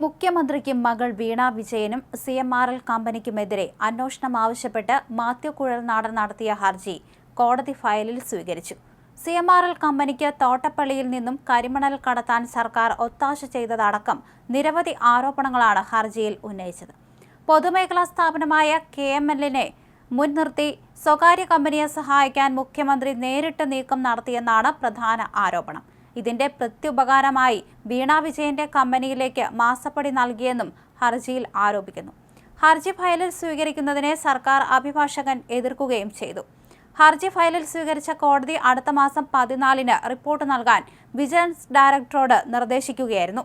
മുഖ്യമന്ത്രിക്കും മകൾ വീണ വിജയനും സി എം ആർ എൽ കമ്പനിക്കുമെതിരെ അന്വേഷണം ആവശ്യപ്പെട്ട് മാത്യു കുഴൽനാടൻ നടത്തിയ ഹർജി കോടതി ഫയലിൽ സ്വീകരിച്ചു. സി എം ആർ എൽ കമ്പനിക്ക് തോട്ടപ്പള്ളിയിൽ നിന്നും കരിമണൽ കടത്താൻ സർക്കാർ ഒത്താശ ചെയ്തതടക്കം നിരവധി ആരോപണങ്ങളാണ് ഹർജിയിൽ ഉന്നയിച്ചത്. പൊതുമേഖലാ സ്ഥാപനമായ കെ എം എല്ലിനെ മുൻനിർത്തി സ്വകാര്യ കമ്പനിയെ സഹായിക്കാൻ മുഖ്യമന്ത്രി നേരിട്ട് നീക്കം നടത്തിയെന്നാണ് പ്രധാന ആരോപണം. ഇതിന്റെ പ്രത്യുപകാരമായി വീണ വിജയന്റെ കമ്പനിയിലേക്ക് മാസപ്പടി നൽകിയെന്നും ഹർജിയിൽ ആരോപിക്കുന്നു. ഹർജി ഫയലിൽ സ്വീകരിക്കുന്നതിനെ സർക്കാർ അഭിഭാഷകൻ എതിർക്കുകയും ചെയ്തു. ഹർജി ഫയലിൽ സ്വീകരിച്ച കോടതി അടുത്ത മാസം പതിനാലിന് റിപ്പോർട്ട് നൽകാൻ വിജിലൻസ് ഡയറക്ടറോട് നിർദ്ദേശിക്കുകയായിരുന്നു.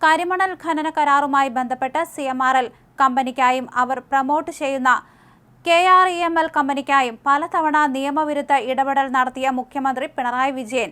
കരിമണൽ ഖനന കരാറുമായി ബന്ധപ്പെട്ട് സി എം ആർ എൽ കമ്പനിക്കായും അവർ പ്രമോട്ട് ചെയ്യുന്ന K R E M L കമ്പനിക്കായും പലതവണ നിയമവിരുദ്ധ ഇടപെടൽ നടത്തിയ മുഖ്യമന്ത്രി Pinarayi Vijayan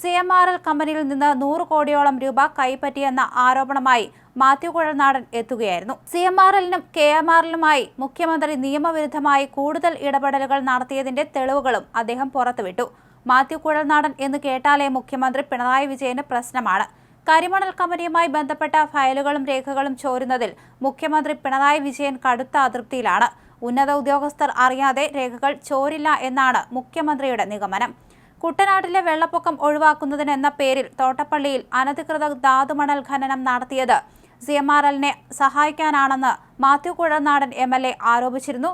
C M R L കമ്പനിയിൽ നിന്ന് നൂറ് കോടിയോളം രൂപ കൈപ്പറ്റിയെന്ന ആരോപണമായി മാത്യു കുഴൽനാടൻ എത്തുകയായിരുന്നു. സി എം ആർ എല്ലിനും കെ എം ആർ എല്ലുമായി മുഖ്യമന്ത്രി നിയമവിരുദ്ധമായി കൂടുതൽ ഇടപെടലുകൾ നടത്തിയതിന്റെ തെളിവുകളും അദ്ദേഹം പുറത്തുവിട്ടു. മാത്യു കുഴൽനാടൻ എന്ന് കേട്ടാലേ മുഖ്യമന്ത്രി പിണറായി വിജയന് പ്രശ്നമാണ്. കരിമണൽ കമ്പനിയുമായി ബന്ധപ്പെട്ട ഫയലുകളും രേഖകളും ചോരുന്നതിൽ മുഖ്യമന്ത്രി പിണറായി വിജയൻ കടുത്ത അതൃപ്തിയിലാണ്. ഉന്നത ഉദ്യോഗസ്ഥർ അറിയാതെ രേഖകൾ ചോരില്ല എന്നാണ് മുഖ്യമന്ത്രിയുടെ നിഗമനം. കുട്ടനാട്ടിലെ വെള്ളപ്പൊക്കം ഒഴിവാക്കുന്നതിന് എന്ന പേരിൽ തോട്ടപ്പള്ളിയിൽ അനധികൃത ധാതുമണൽ ഖനനം നടത്തിയത് സി എം ആർ എല്ലിനെ സഹായിക്കാനാണെന്ന് Mathew Kuzhalnadan M L A ആരോപിച്ചിരുന്നു.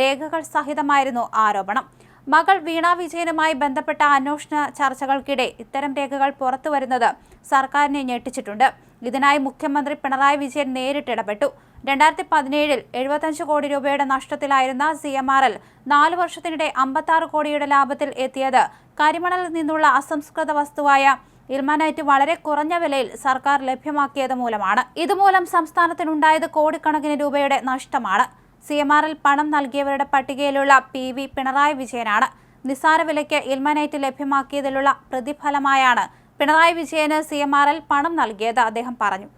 രേഖകൾ സഹിതമായിരുന്നു ആരോപണം. മകൾ വീണ വിജയനുമായി ബന്ധപ്പെട്ട അന്വേഷണ ചർച്ചകൾക്കിടെ ഇത്തരം രേഖകൾ പുറത്തുവരുന്നത് സർക്കാരിനെ ഞെട്ടിച്ചിട്ടുണ്ട്. ഇതിനായി മുഖ്യമന്ത്രി പിണറായി വിജയൻ നേരിട്ടിടപെട്ടു രണ്ടായിരത്തി പതിനേഴിൽ എഴുപത്തഞ്ച് കോടി രൂപയുടെ നഷ്ടത്തിലായിരുന്ന സി എം ആർ എൽ നാല് വർഷത്തിനിടെ അമ്പത്താറ് കോടിയുടെ ലാഭത്തിൽ എത്തിയത് കരിമണലിൽ നിന്നുള്ള അസംസ്കൃത വസ്തുവായ ഇൽമാനൈറ്റ് വളരെ കുറഞ്ഞ വിലയിൽ സർക്കാർ ലഭ്യമാക്കിയത് മൂലമാണ്. ഇതുമൂലം സംസ്ഥാനത്തിനുണ്ടായത് കോടിക്കണക്കിന് രൂപയുടെ നഷ്ടമാണ്. സി എം ആർ എൽ പണം നൽകിയവരുടെ പട്ടികയിലുള്ള പി വി പിണറായി വിജയനാണ്. നിസ്സാര വിലയ്ക്ക് ഇൽമനൈറ്റ് ലഭ്യമാക്കിയതിലുള്ള പ്രതിഫലമായാണ് പിണറായി വിജയന് സി എം ആർ എൽ പണം നൽകിയത് അദ്ദേഹം പറഞ്ഞു.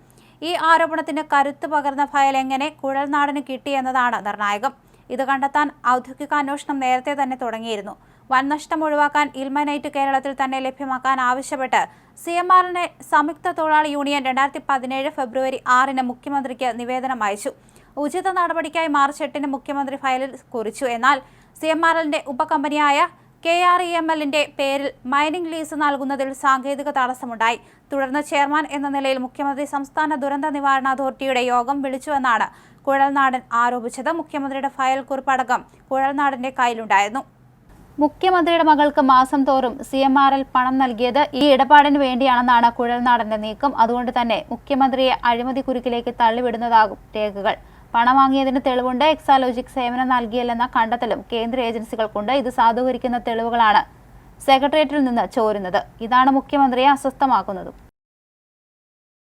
ഈ ആരോപണത്തിന് കരുത്ത് പകർന്ന ഫയൽ എങ്ങനെ കുഴൽനാടിന് കിട്ടിയെന്നതാണ് നിർണായകം. ഇത് കണ്ടെത്താൻ ഔദ്യോഗിക അന്വേഷണം നേരത്തെ തന്നെ തുടങ്ങിയിരുന്നു. വൻ നഷ്ടം ഒഴിവാക്കാൻ ഇൽമനൈറ്റ് കേരളത്തിൽ തന്നെ ലഭ്യമാക്കാൻ ആവശ്യപ്പെട്ട് സി എം ആറിനെ സംയുക്ത തൊഴിലാളി യൂണിയൻ രണ്ടായിരത്തി പതിനേഴ് ഫെബ്രുവരി ആറിന് മുഖ്യമന്ത്രിക്ക് നിവേദനം അയച്ചു. ഉചിത നടപടിക്കായി മാർച്ച് എട്ടിന് മുഖ്യമന്ത്രി ഫയലിൽ കുറിച്ചു. എന്നാൽ സി എം ആർ എല്ലിന്റെ ഉപകമ്പനിയായ കെ ആർ ഇ എം എല്ലിന്റെ പേരിൽ മൈനിംഗ് ലീസ് നൽകുന്നതിൽ സാങ്കേതിക തടസ്സമുണ്ടായി. തുടർന്ന് ചെയർമാൻ എന്ന നിലയിൽ മുഖ്യമന്ത്രി സംസ്ഥാന ദുരന്ത നിവാരണ അതോറിറ്റിയുടെ യോഗം വിളിച്ചുവെന്നാണ് കുഴൽനാടൻ ആരോപിച്ചത്. മുഖ്യമന്ത്രിയുടെ ഫയൽ കുറിപ്പടക്കം കുഴൽനാടന്റെ കയ്യിലുണ്ടായിരുന്നു. മുഖ്യമന്ത്രിയുടെ മകൾക്ക് മാസം തോറും സി എം ആർ എൽ പണം നൽകിയത് ഈ ഇടപാടിന് വേണ്ടിയാണെന്നാണ് കുഴൽനാടന്റെ നീക്കം. അതുകൊണ്ട് തന്നെ മുഖ്യമന്ത്രിയെ അഴിമതി കുരുക്കിലേക്ക് തള്ളിവിടുന്നതാകും രേഖകൾ. പണം വാങ്ങിയതിന് തെളിവുണ്ട്. എക്സാലോജിക് സേവനം നൽകിയില്ലെന്ന കണ്ടെത്തലും കേന്ദ്ര ഏജൻസികൾക്കുണ്ട്. ഇത് സാധൂകരിക്കുന്ന തെളിവുകളാണ് സെക്രട്ടേറിയറ്റിൽ നിന്ന് ചോരുന്നത്. ഇതാണ് മുഖ്യമന്ത്രിയെ അസ്വസ്ഥമാക്കുന്നതും.